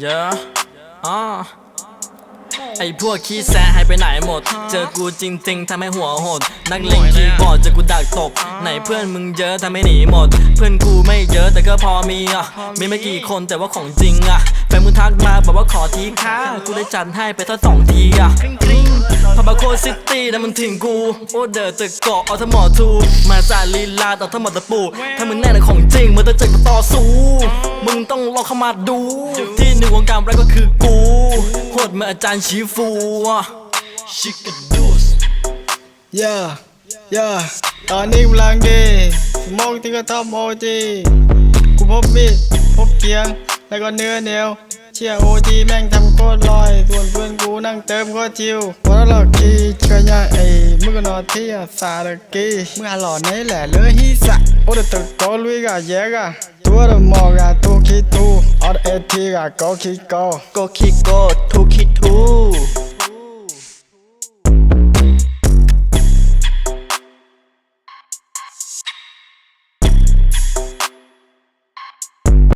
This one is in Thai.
เยอะอ่าไอพวกขี้แซะหายไปไหนหมด เจอกูจริงๆทำให้หัวหด นักเลงคีย์บอร์ดเจอกูดักตบ ไหนเพื่อนมึงเยอะทำให้หนีหมด เพื่อนกูไม่เยอะแต่ก็พอมีอะ มีไม่กี่คนแต่ว่าของจริงอะ แฟนมึงทักมาบอกว่าขอทีค่ะกูเลยจัดให้ไปสักสองทีอะพาบาโคซิตี้นั่นมันถิ่นกู โอเดอร์จะเกาะเอาทั้งหมอทูมาจากลีลาต่อทั้งหมดตะปูถ้ามึงแน่ในของจริงมึงต้องเจอกับต่อสู้ มึงต้องลองเข้ามาดู ที่หนึ่งวงการแรปก็คือกูโหดเมื่ออาจารย์ชีฟูอะชิคกดูสย่าย่าตอนนี้กำลังดีสมองที่กระท่อมโอจีกูพบมีดพบเกียง แล้วก็เนื้อเหนียวเชี่ยโอจีแม่งทำโคตรลอย ส่วนเพื่อนกูนั่งเติมก็ชิววันละกีเชยาไอ้มึงก็นอนที่สาตะกีมึงอะหล่อไหนแหละเลยฮิสะโอ้เดตะโกลุยกะเยกะตัวเดมอกะตัวคิดตูอ อดเอทีกะก็คิโกโกคิโกทูคิทู